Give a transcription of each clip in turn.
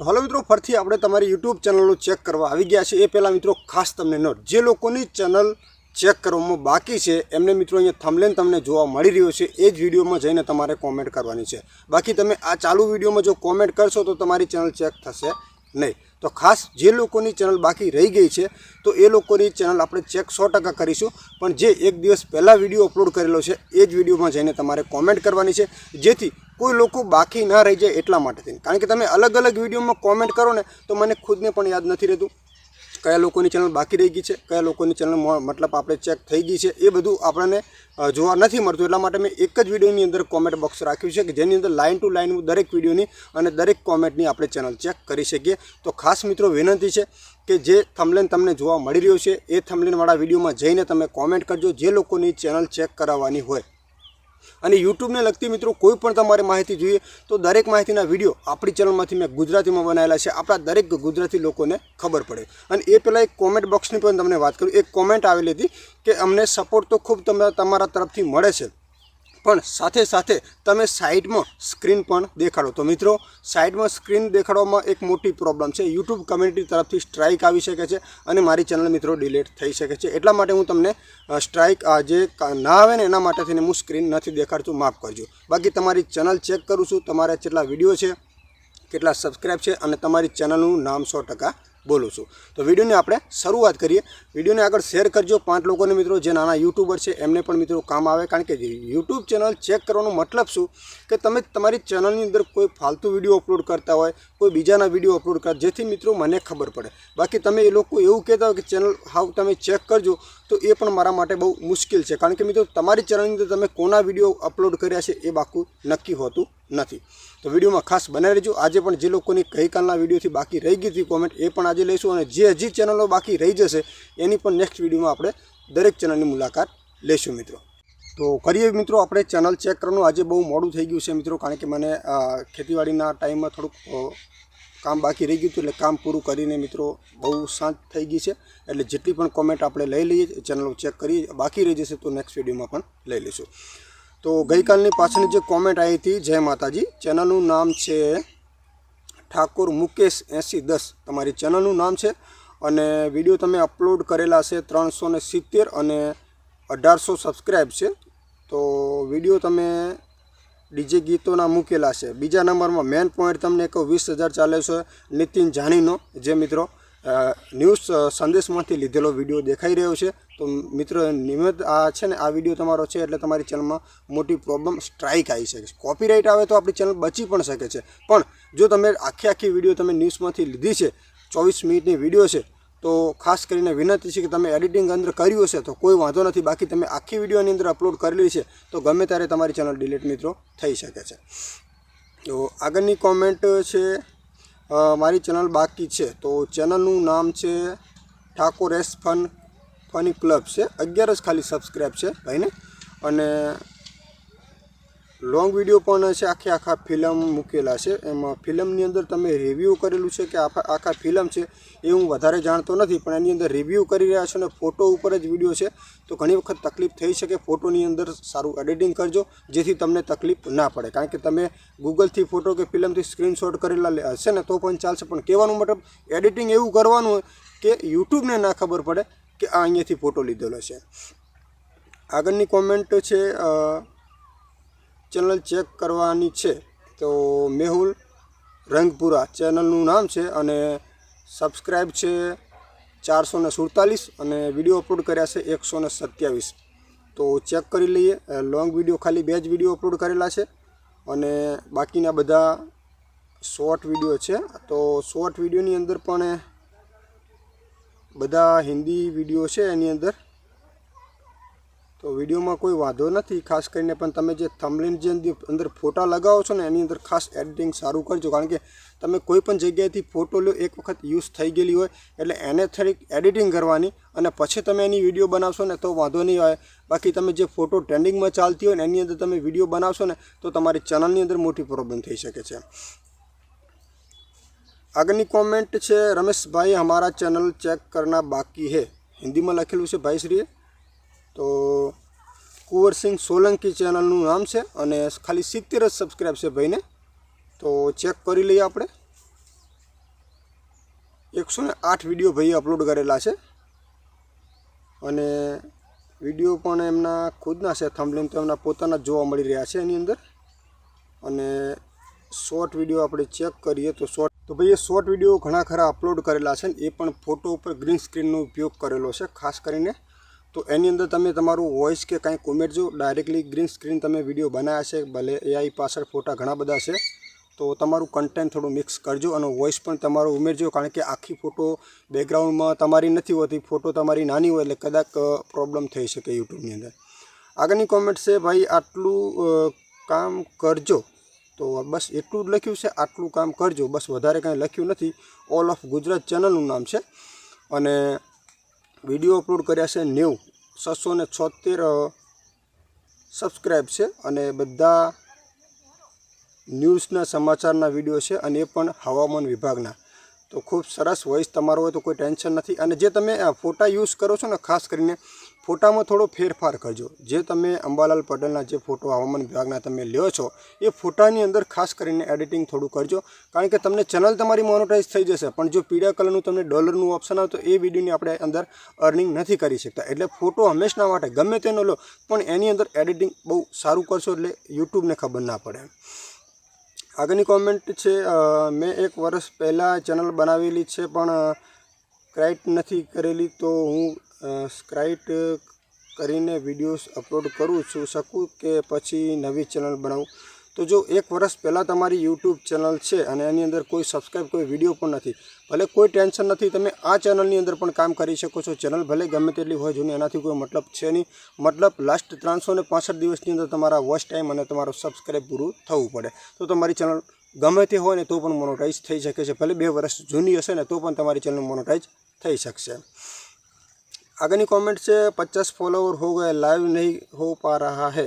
તો હલો મિત્રો, ફરીથી આપણે તમારી યુટ્યુબ ચેનલો ચેક કરવા આવી ગયા છે એ પહેલાં મિત્રો, ખાસ તમને નોટ જે લોકોની ચેનલ ચેક કરવામાં બાકી છે, એમને મિત્રો અહીંયા થમલેન તમને જોવા મળી રહ્યો છે, એ જ વિડીયોમાં જઈને તમારે કોમેન્ટ કરવાની છે. બાકી તમે આ ચાલુ વિડીયોમાં જો કોમેન્ટ કરશો તો તમારી ચેનલ ચેક થશે નહીં. તો ખાસ જે લોકોની ચેનલ બાકી રહી ગઈ છે, તો એ લોકોની ચેનલ આપણે ચેક સો ટકા કરીશું. પણ જે એક દિવસ પહેલાં વીડિયો અપલોડ કરેલો છે, એ જ વિડીયોમાં જઈને તમારે કોમેન્ટ કરવાની છે. જેથી કોઈ લોકો બાકી ના રહી જાય એટલા માટે થઈને. કારણ કે તમે અલગ અલગ વિડીયોમાં કોમેન્ટ કરો ને, તો મને ખુદને પણ યાદ નથી રહેતું કયા લોકોની ચેનલ બાકી રહી ગઈ છે, કયા લોકોની ચેનલ મતલબ આપણે ચેક થઈ ગઈ છે, એ બધું આપણને જોવા નથી મળતું. એટલા માટે મેં એક જ વિડીયોની અંદર કોમેન્ટ બોક્સ રાખ્યું છે કે જેની અંદર લાઇન ટુ લાઇન દરેક વિડીયોની અને દરેક કોમેન્ટની આપણે ચેનલ ચેક કરી શકીએ. તો ખાસ મિત્રો વિનંતી છે કે જે થમલેન તમને જોવા મળી રહ્યો છે, એ થમલેનવાળા વિડીયોમાં જઈને તમે કોમેન્ટ કરજો. જે લોકોની ચેનલ ચેક કરાવવાની હોય અને યુટ્યુબને લગતી મિત્રો કોઈ પણ તમારે માહિતી જોઈએ, તો દરેક માહિતીના વીડિયો આપણી ચેનલમાંથી મેં ગુજરાતીમાં બનાવેલા છે. આપણા દરેક ગુજરાતી લોકોને ખબર પડે. અને એ પહેલાં એક કોમેન્ટ બોક્સની પણ તમને વાત કરું. એક કોમેન્ટ આવેલી હતી કે અમને સપોર્ટ તો ખૂબ તમે, તમારા તરફથી મળે છે. પણ સાથે સાથે તમે સાઇડમાં સ્ક્રીન પણ દેખાડો. તો મિત્રો સાઇડમાં સ્ક્રીન દેખાડવામાં એક મોટી પ્રોબ્લેમ છે. યુટ્યુબ કમ્યુનિટી તરફથી સ્ટ્રાઇક આવી શકે છે અને મારી ચેનલ મિત્રો ડિલીટ થઈ શકે છે. એટલા માટે હું તમને સ્ટ્રાઇક જે ના આવે ને એના માટે થઈને હું સ્ક્રીન નથી દેખાડતું, માફ કરજો. બાકી તમારી ચેનલ ચેક કરું છું. તમારા કેટલા વીડિયો છે, કેટલા સબસ્ક્રાઇબ છે અને તમારી ચેનલનું નામ સો ટકા બોલું છું. તો વિડીયોની આપણે શરૂઆત કરીએ. વિડીયોને આગળ શેર કરજો. પાંચ લોકોને મિત્રો, જે નાના યુટ્યુબર છે, એમને પણ મિત્રો કામ આવે. કારણ કે યુટ્યુબ ચેનલ ચેક કરવાનો મતલબ શું? કે તમે તમારી ચેનલની અંદર કોઈ ફાલતુ વીડિયો અપલોડ કરતા હોય, કોઈ બીજાના વીડિયો અપલોડ કરતા જેથી મિત્રો મને ખબર પડે. બાકી તમે એ લોકો એવું કહેતા હોય કે ચેનલ હાવ તમે ચેક કરજો, તો એ પણ મારા માટે બહુ મુશ્કેલ છે. કારણ કે મિત્રો, તમારી ચેનલની અંદર તમે કોના વીડિયો અપલોડ કર્યા છે એ બાકું નક્કી હોતું નથી. તો વિડીયોમાં ખાસ બનાવી રહેજો આજે પણ જે લોકોની ગઈકાલના વિડીયોથી બાકી રહી ગઈ હતી કોમેન્ટ એ પણ આજે લઈશું અને જે હજી ચેનલો બાકી રહી જશે, એની પણ નેક્સ્ટ વિડીયોમાં આપણે દરેક ચેનલની મુલાકાત લઈશું મિત્રો. તો કરીએ મિત્રો, આપણે ચેનલ ચેક કરવાનું. આજે બહુ મોડું થઈ ગયું છે મિત્રો, કારણ કે મને ખેતીવાડીના ટાઈમમાં થોડુંક કામ બાકી રહી ગયું હતું એટલે કામ પૂરું કરીને મિત્રો બહુ શાંત થઈ ગઈ છે. એટલે જેટલી પણ કોમેન્ટ આપણે લઈ લઈએ, ચેનલો ચેક કરીએ, બાકી રહી જશે તો નેક્સ્ટ વિડીયોમાં પણ લઈ લઈશું. તો ગઈકાલની પાછળની જે કોમેન્ટ આવી હતી જય માતાજી ચેનલનું નામ છે ઠાકોર મુકેશ એંસી દસ. તમારી ચેનલનું નામ છે અને વીડિયો તમે અપલોડ કરેલા છે ત્રણસો ને સિત્તેર અને અઢારસો સબસ્ક્રાઈબ છે. તો વીડિયો તમે ડીજે ગીતોના મૂકેલા છે. બીજા નંબરમાં મેન પોઈન્ટ તમને એક વીસ હજાર ચાલે છે, નીતિન જાનીનો જે મિત્રો ન્યૂઝ સંદેશમાંથી લીધેલો વીડિયો દેખાઈ રહ્યો છે. તો મિત્રો નિયમિત આ છે ને, આ વીડિયો તમારો છે એટલે તમારી ચેનલમાં મોટી પ્રોબ્લેમ સ્ટ્રાઇક આવી શકે છે. કોપીરાઇટ આવે તો આપણી ચેનલ બચી પણ શકે છે. પણ જો તમે આખી આખી વીડિયો તમે ન્યૂઝમાંથી લીધી છે, ચોવીસ મિનિટની વીડિયો છે, તો ખાસ કરીને વિનંતી છે કે તમે એડિટિંગ અંદર કર્યું હશે તો કોઈ વાંધો નથી. બાકી તમે આખી વિડીયોની અંદર અપલોડ કરેલી છે, તો ગમે ત્યારે તમારી ચેનલ ડિલીટ મિત્રો થઈ શકે છે. તો આગળની કોમેન્ટ છે મારી ચેનલ બાકી છે, તો ચેનલનું નામ છે Thakor S fun funny club છે. અગિયાર જ ખાલી સબસ્ક્રાઈબ છે ભાઈને. અને લોંગ વીડિયો પણ છે આખે આખા ફિલ્મ મૂકેલા છે. એમાં ફિલ્મની અંદર તમે રિવ્યૂ કરેલું છે કે આખા ફિલ્મ છે એ હું વધારે જાણતો નથી, પણ એની અંદર રિવ્યૂ કરી રહ્યા છો અને ફોટો ઉપર જ વીડિયો છે. તો ઘણી વખત તકલીફ થઈ શકે ફોટોની અંદર સારું એડિટિંગ કરજો, જેથી તમને તકલીફ ના પડે. કારણ કે તમે ગૂગલથી ફોટો કે ફિલ્મથી સ્ક્રીનશોટ કરેલા હશે ને, તો પણ ચાલશે. પણ કહેવાનું મતલબ એડિટિંગ એવું કરવાનું કે યુટ્યુબને ના ખબર પડે. કે આ અહીંયાથી ફોટો લીધેલો છે. આગળની કોમેન્ટ છે ચેનલ ચેક કરવાની છે, તો મેહુલ રંગપુરા ચેનલનું નામ છે અને સબસ્ક્રાઈબ છે ચારસો ને સુડતાલીસ અને વીડિયો અપલોડ કર્યા છે એકસો ને સત્યાવીસ. તો ચેક કરી લઈએ લોંગ વીડિયો ખાલી બે જ વીડિયો અપલોડ કરેલા છે અને બાકીના બધા શોર્ટ વીડિયો છે. તો શોર્ટ વિડીયોની અંદર પણ બધા હિન્દી વીડિયો છે એની અંદર. તો વિડીયોમાં કોઈ વાંધો નથી, ખાસ કરીને પણ તમે જે થંબલેન જે અંદર ફોટા લગાવો છો ને, એની અંદર ખાસ એડિટિંગ સારું કરજો. કારણ કે તમે કોઈ પણ જગ્યાએથી ફોટો લો એક વખત યુઝ થઈ ગયેલી હોય, એટલે એને થોડીક એડિટિંગ કરવાની અને પછી તમે એની વીડિયો બનાવશો ને તો વાંધો નહીં આવે. બાકી તમે જે ફોટો ટ્રેન્ડિંગમાં ચાલતી હોય ને, એની અંદર તમે વીડિયો બનાવશો ને, તો તમારી ચેનલની અંદર મોટી પ્રોબ્લેમ થઈ શકે છે. આગળની કોમેન્ટ છે, રમેશભાઈ, અમારા ચેનલ ચેક કરના બાકી હે. હિન્દીમાં લખેલું છે ભાઈશ્રીએ. તો કુંવરસિંહ સોલંકી ચેનલનું નામ છે અને ખાલી સિત્તેર જ સબસ્ક્રાઈબ છે ભાઈને. તો ચેક કરી લઈએ આપણે. એકસો ને આઠ વીડિયો ભાઈએ અપલોડ કરેલા છે. અને વીડિયો પણ એમના ખુદના છે થંબલેન તો એમના પોતાના જોવા મળી રહ્યા છે એની અંદર. અને શોર્ટ વીડિયો આપણે ચેક કરીએ તો શોર્ટ તો ભાઈ એ શોર્ટ વીડિયો ઘણા ખરા અપલોડ કરેલા છે એ પણ ફોટો ઉપર ગ્રીન સ્ક્રીનનો ઉપયોગ કરેલો છે, ખાસ કરીને. તો એની અંદર તમે તમારું વોઇસ કે કાંઈક ઉમેરજો ડાયરેક્ટલી ગ્રીન સ્ક્રીન તમે વીડિયો બનાવ્યા છે, ભલે એઆઈ પાછળ ફોટા ઘણા બધા છે, તો તમારું કન્ટેન્ટ થોડું મિક્સ કરજો અને વોઇસ પણ તમારો ઉમેરજો, કારણ કે આખી ફોટો બેકગ્રાઉન્ડમાં તમારી નથી હોતી ફોટો તમારી નાની હોય એટલે કદાચ પ્રોબ્લેમ થઈ શકે યુટ્યુબની અંદર. આગળની કોમેન્ટ છે, ભાઈ આટલું કામ કરજો તો બસ એટલું જ લખ્યું છે, આટલું કામ કરજો. બસ વધારે કાંઈ લખ્યું નથી. ઓલ ઓફ ગુજરાત ચેનલનું નામ છે. અને વીડિયો અપલોડ કર્યા છે નેવું. છસો ને છોતેર સબસ્ક્રાઈબ છે અને બધા ન્યૂઝના સમાચારના વીડિયો છે અને એ પણ હવામાન વિભાગના. તો ખૂબ સરસ વોઇસ તમારો હોય તો કોઈ ટેન્શન નથી. અને જે તમે ફોટા યુઝ કરો છો ને, ખાસ કરીને ફોટામાં થોડો ફેરફાર કરજો. જે તમે અંબાલાલ પટેલના જે ફોટો હવામાન વિભાગના તમે લ્યો છો, એ ફોટાની અંદર ખાસ કરીને એડિટિંગ થોડું કરજો. કારણ કે તમને ચેનલ તમારી મોનોટાઈઝ થઈ જશે, પણ જો પીળા કલરનું તમને ડોલરનું ઓપ્શન આવે તો એ વિડીયોની આપણે અંદર અર્નિંગ નથી કરી શકતા. એટલે ફોટો હંમેશના માટે, ગમે તેનો લો, પણ એની અંદર એડિટિંગ બહુ સારું કરશો એટલે યુટ્યુબને ખબર ના પડે. આગળની કોમેન્ટ છે મેં એક વર્ષ પહેલાં ચેનલ બનાવેલી છે, પણ ક્રાઇટ નથી કરેલી, તો હું સ્ક્રાઇટ કરીને વિડીયોઝ અપલોડ કરું છું, શકું કે પછી નવી ચેનલ બનાવું? તો જો એક વર્ષ પહેલાં તમારી યુટ્યુબ ચેનલ છે અને એની અંદર કોઈ સબસ્ક્રાઈબ કોઈ વીડિયો પણ નથી, ભલે કોઈ ટેન્શન નથી, તમે આ ચેનલની અંદર પણ કામ કરી શકો છો. ચેનલ ભલે ગમે તેટલી હોય, જૂની એનાથી કોઈ મતલબ છે નહીં, મતલબ લાસ્ટ ત્રણસો ને પાંસઠ દિવસની અંદર તમારા વોચ ટાઈમ અને તમારું સબસ્ક્રાઈબ પૂરું થવું પડે. તો તમારી ચેનલ ગમે તે હોય ને તો પણ મોનોટાઈઝ થઈ શકે છે. ભલે બે વર્ષ જૂની હશે ને તો પણ તમારી ચેનલ મોનોટાઈઝ થઈ શકશે. આગળની કોમેન્ટ છે પચાસ ફોલોવર હો ગए લાઈવ નહીં હો પા રહા હે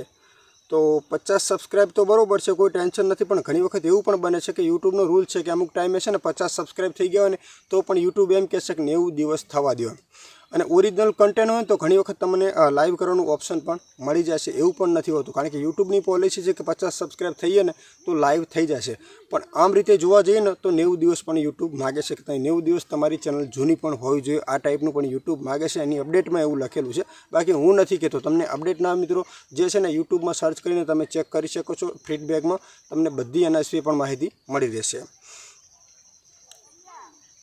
તો પચાસ સબસ્ક્રાઈબ તો બરાબર છે કોઈ ટેન્શન નથી પણ ઘણી વખત એવું પણ બને છે કે યુટ્યુબનો રૂલ છે કે અમુક ટાઈમે છે ને, પચાસ સબસ્ક્રાઈબ થઈ ગયા હોય ને, તો પણ યુટ્યુબ એમ કહેશે કે નેવું દિવસ થવા દો અને ઓરિજિનલ કન્ટેન્ટ હોય તો ઘણી વખત તમને લાઈવ કરવાનું ઓપ્શન પણ મળી જશે. એવું પણ નથી હોતું. કારણ કે યુટ્યુબની પોલિસી છે કે પચાસ સબસ્ક્રાઈબ થઈએ ને તો લાઈવ થઈ જશે. પણ આમ રીતે જોવા જઈએ ને તો નેવું દિવસ પણ યુટ્યુબ માગે છે કે નેવું દિવસ તમારી ચેનલ જૂની પણ હોવી જોઈએ. આ ટાઈપનું પણ યુટ્યુબ માગે છે. એની અપડેટમાં એવું લખેલું છે. બાકી હું નથી કહેતો તમને અપડેટ ના મિત્રો, જે છે ને યુટ્યુબમાં સર્ચ કરીને તમે ચેક કરી શકો છો. ફીડબેકમાં તમને બધી એના વિશે પણ માહિતી મળી રહેશે.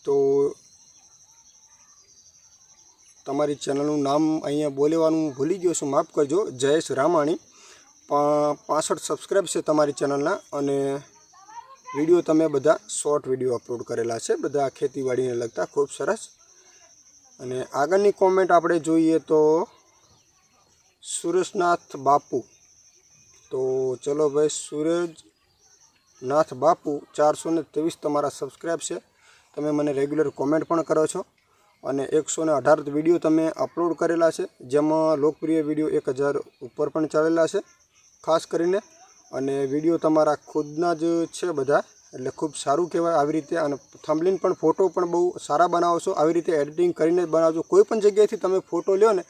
તો તમારી ચેનલનું નામ અહીંયા બોલેવાનું ભૂલી ગયો છું, માફ કરજો. જયેશ રામાણી. પાસઠ સબસ્ક્રાઈબ છે તમારી ચેનલના અને વીડિયો તમે બધા શોર્ટ વીડિયો અપલોડ કરેલા છે. બધા ખેતીવાડીને લગતા ખૂબ સરસ. અને આગળની કોમેન્ટ આપણે જોઈએ તો સુરેશનાથ બાપુ. તો ચલો ભાઈ, સુરેશનાથ બાપુ ચારસો ત્રેવીસ તમારા સબસ્ક્રાઈબ છે. તમે મને રેગ્યુલર કોમેન્ટ પણ કરો છો. અને એકસો ને અઢાર વીડિયો તમે અપલોડ કરેલા છે, જેમાં લોકપ્રિય વીડિયો એક હજાર ઉપર પણ ચાલેલા છે, ખાસ કરીને. અને વીડિયો તમારા ખુદના જ છે બધા, એટલે ખૂબ સારું કહેવાય આવી રીતે. અને થંબલિન પણ ફોટો પણ બહુ સારા બનાવો છો આવી રીતે એડિટિંગ કરીને બનાવજો. કોઈ પણ જગ્યાએથી તમે ફોટો લ્યો ને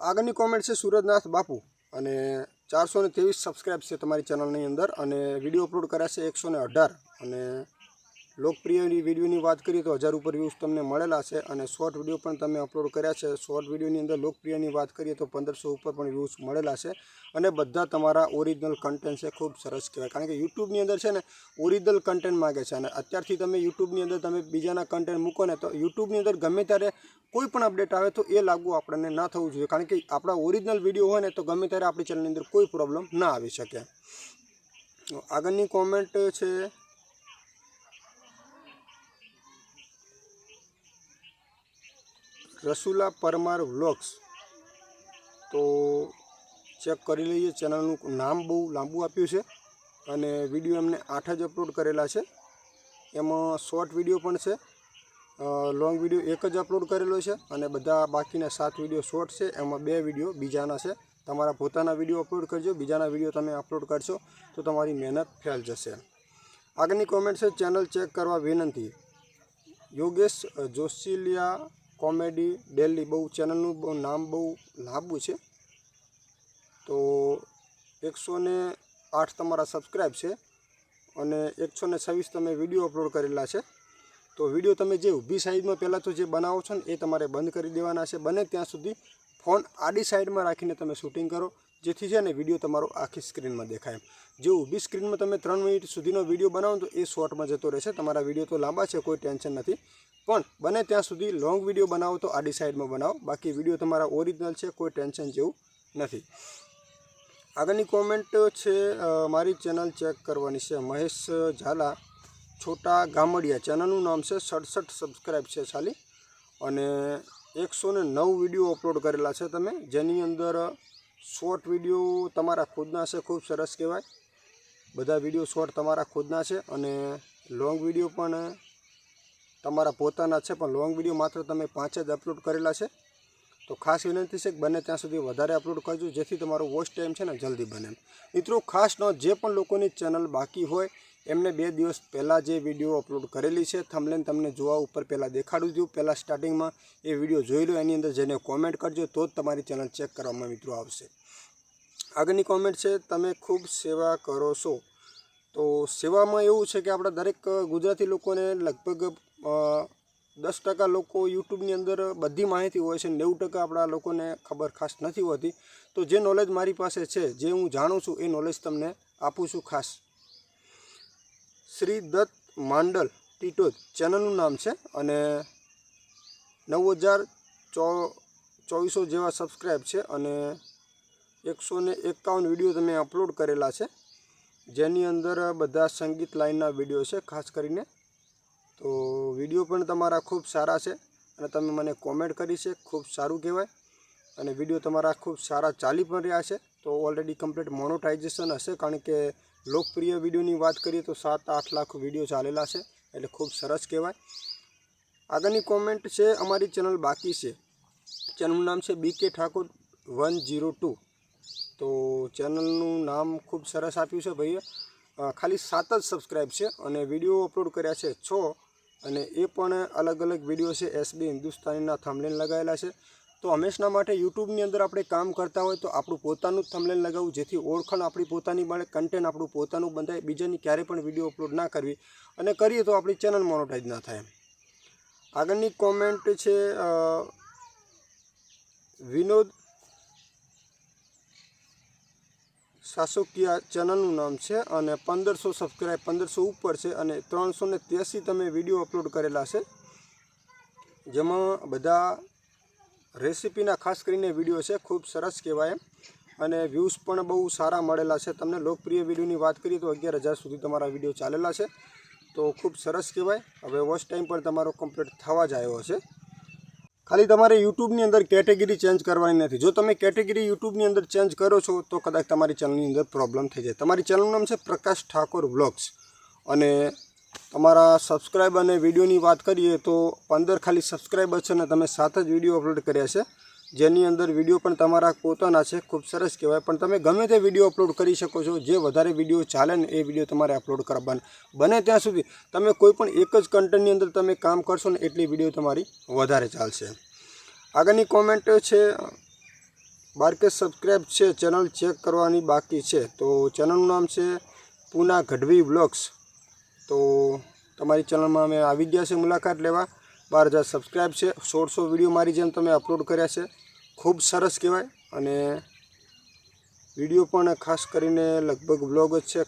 આગળની કોમેન્ટ છે સુરજનાથ બાપુ. અને ચારસો ને ત્રેવીસ સબસ્ક્રાઈબ છે તમારી ચેનલની અંદર. અને વીડિયો અપલોડ કર્યા છે એકસો ને અઢાર. અને લોકપ્રિય વિડીયોની વાત કરીએ તો હજાર ઉપર વ્યૂઝ તમને મળેલા છે અને શોર્ટ વીડિયો પણ તમે અપલોડ કર્યા છે. શોર્ટ વિડીયોની અંદર લોકપ્રિયની વાત કરીએ તો પંદરસો ઉપર પણ વ્યૂઝ મળેલા છે અને બધા તમારા ઓરિજિનલ કન્ટેન્ટ છે ખૂબ સરસ કહેવાય. કારણ કે યુટ્યુબની અંદર છે ને ઓરિજિનલ કન્ટેન્ટ માગે છે અને અત્યારથી તમે યુટ્યુબની અંદર તમે બીજાના કન્ટેન્ટ મૂકો ને તો યુટ્યુબની અંદર ગમે ત્યારે કોઈ પણ અપડેટ આવે તો એ લાગુ આપણને ના થવું જોઈએ. કારણ કે આપણા ઓરિજિનલ વીડિયો હોય ને તો ગમે ત્યારે આપણી ચેનલની અંદર કોઈ પ્રોબ્લેમ ના આવી શકે. આગળની કોમેન્ટ છે રસુલા પરમાર વ્લોગ્સ. તો ચેક કરી લઈએ ચેનલનું નામ બહુ લાંબુ આપ્યું છે અને વીડિયો એમને આઠ જ અપલોડ કરેલા છે. એમાં શોર્ટ વીડિયો પણ છે લોંગ વીડિયો એક જ અપલોડ કરેલો છે અને બધા બાકીના સાત વીડિયો શોર્ટ છે, એમાં બે વીડિયો બીજાના છે. તમારા પોતાના વીડિયો અપલોડ કરજો, બીજાના વીડિયો તમે અપલોડ કરશો તો તમારી મહેનત ફેલ જશે. આગળની કોમેન્ટ છે, ચેનલ ચેક કરવા વિનંતી. યોગેશ જોશિલિયા કોમેડી, ડેલી બહુ ચેનલનું બહુ નામ બહુ લાંબુ છે. તો એકસો ને આઠ તમારા સબસ્ક્રાઈબ છે અને એકસો ને છવ્વીસ તમે વીડિયો અપલોડ કરેલા છે. તો વીડિયો તમે જે ઊભી સાઈડમાં પહેલાં તો જે બનાવો છો ને એ તમારે બંધ કરી દેવાના છે. બને ત્યાં સુધી ફોન આડી સાઈડમાં રાખીને તમે શૂટિંગ કરો, જેથી છે ને વીડિયો તમારો આખી સ્ક્રીનમાં દેખાય જે ઊભી સ્ક્રીનમાં તમે ત્રણ મિનિટ સુધીનો વીડિયો બનાવો તો એ શોર્ટમાં જતો રહેશે. તમારા વીડિયો તો લાંબા છે, કોઈ ટેન્શન નથી. પણ બને ત્યાં સુધી લોંગ વીડિયો બનાવો તો આડી સાઈડમાં બનાવો. બાકી વીડિયો તમારા ઓરિજિનલ છે, કોઈ ટેન્શન જેવું નથી. આગળની કોમેન્ટ છે મારી ચેનલ ચેક કરવાની છે. મહેશ ઝાલા, છોટા ગામડિયા. ચેનલનું નામ છે, સડસઠ સબસ્ક્રાઈબ છે ખાલી અને એકસો ને નવ વીડિયો અપલોડ કરેલા છે તમે. જેની અંદર શોર્ટ વીડિયો તમારા ખુદના છે, ખૂબ સરસ કહેવાય. બધા વીડિયો શોર્ટ તમારા ખુદના છે અને લોંગ વીડિયો પણ તમારા પોતાના છે, પણ લોંગ વીડિયો માત્ર તમે પાંચ જ અપલોડ કરેલા છે. તો ખાસ વિનંતી છે કે બને ત્યાં સુધી વધારે અપલોડ કરજો, જેથી તમારો વોચ ટાઈમ છે ને જલ્દી બને. મિત્રો, ખાસ નોંધ, જે પણ લોકોની ચેનલ બાકી હોય, એમને બે દિવસ પહેલાં જે વીડિયો અપલોડ કરેલી છે થમલેન તમને જોવા ઉપર પહેલાં દેખાડું છું. પહેલાં સ્ટાર્ટિંગમાં એ વીડિયો જોઈ લો, એની અંદર જઈને કોમેન્ટ કરજો, તો જ તમારી ચેનલ ચેક કરવામાં મિત્રો આવશે. આગળની કોમેન્ટ છે, તમે ખૂબ સેવા કરો છો. તો સેવામાં એવું છે કે આપણા દરેક ગુજરાતી લોકોને લગભગ દસ ટકા લોકો યુટ્યુબની અંદર બધી માહિતી હોય છે નેવું ટકા આપણા લોકોને ખબર ખાસ નથી હોતી. તો જે નોલેજ મારી પાસે છે, જે હું જાણું છું, એ નોલેજ તમને આપું છું ખાસ. શ્રી દત્ત માંડલ ટીટોજ ચેનલનું નામ છે અને નવ હજાર ચો, ચોવીસો જેવા સબસ્ક્રાઈબ છે અને એકસો ને એકાવન વીડિયો તમે અપલોડ કરેલા છે. જેની અંદર બધા સંગીત લાઈનના વીડિયો છે, ખાસ કરીને તો વીડિયો પણ તમારા ખૂબ સારા છે અને તમે મને કોમેન્ટ કરી છે, ખૂબ સારું કહેવાય. અને વીડિયો તમારા ખૂબ સારા ચાલી પણ રહ્યા છે, તો ઓલરેડી કમ્પ્લીટ મોનોટાઇઝેશન હશે, કારણ કે લોકપ્રિય વિડીયોની વાત કરીએ તો સાત આઠ લાખ વીડિયો ચાલેલા છે, એટલે ખૂબ સરસ કહેવાય. આગળની કોમેન્ટ છે અમારી ચેનલ બાકી છે. ચેનલનું નામ છે બી કે ઠાકોર વન જીરો ટુ. તો ચેનલનું નામ ખૂબ સરસ આપ્યું છે ભાઈએ. ખાલી સાત જ સબસ્ક્રાઈબ છે અને વીડિયો અપલોડ કર્યા છે છ. અને એ પણ અલગ અલગ વીડિયો છે એસબી હિન્દુસ્તાનીના થમલેન લગાવેલા છે. તો હંમેશના માટે યુટ્યુબની અંદર આપણે કામ કરતા હોય તો આપણું પોતાનું જ થમલેન લગાવવું, જેથી ઓળખાણ આપણી પોતાની મળે કન્ટેન્ટ આપણું પોતાનું બંધાય, બીજાની ક્યારેય પણ વીડિયો અપલોડ ના કરવી. અને કરીએ તો આપણી ચેનલ મોનોટાઈઝ ના થાય. આગળની કોમેન્ટ છે વિનોદ સાસોકિયા ચેનલનું નામ છે અને પંદરસો સબસ્ક્રાઈબ પંદરસો ઉપર છે અને ત્રણસો ને ત્યાસી તમે વીડિયો અપલોડ કરેલા છે. જેમાં બધા રેસીપીના ખાસ કરીને વીડિયો છે, ખૂબ સરસ કહેવાય અને વ્યૂઝ પણ બહુ સારા મળેલા છે. તમને લોકપ્રિય વિડીયોની વાત કરીએ તો અગિયાર હજાર સુધી તમારા વીડિયો ચાલેલા છે. તો ખૂબ સરસ કહેવાય. હવે વોચ ટાઈમ પણ તમારો કમ્પ્લીટ થવા જ આવ્યો છે. ખાલી તમારે યુટ્યુબની અંદર કેટેગરી ચેન્જ કરવાની નથી. જો તમે કેટેગરી યુટ્યુબની અંદર ચેન્જ કરો છો, તો કદાચ તમારી ચેનલની અંદર પ્રોબ્લેમ થઈ જાય. તમારી ચેનલનું નામ છે પ્રકાશ ઠાકોર વ્લોગ્સ. અને તમારા સબસ્ક્રાઈબ અને વિડીયોની વાત કરીએ તો પંદર ખાલી સબસ્ક્રાઈબર છે અને તમે સાત જ વીડિયો અપલોડ કર્યા છે. જેની અંદર વીડિયો પણ તમારા પોતાના છે. ખૂબ સરસ કહેવાય. પણ તમે ગમે તે વીડિયો અપલોડ કરી શકો છો. જે વધારે વીડિયો ચાલે ને એ વીડિયો તમારે અપલોડ કરવાના બને ત્યાં સુધી તમે કોઈ પણ એક જ કન્ટેન્ટની અંદર તમે કામ કરશો ને એટલી વીડિયો તમારી વધારે ચાલશે. આગળની કોમેન્ટ છે બાર કે સબસ્ક્રાઈબ છે ચેનલ ચેક કરવાની બાકી છે. તો ચેનલનું નામ છે પૂના ગઢવી બ્લોગ્સ તો તમારી ચેનલમાં અમે આવી ગયા છે મુલાકાત લેવા. બાર હજાર સબસ્ક્રાઈબ છે. સોળસો વીડિયો મારી જેમ તમે અપલોડ કર્યા છે. ખૂબ સરસ કહેવાય અને વીડિયો પણ ખાસ કરીને લગભગ બ્લોગ જ છે.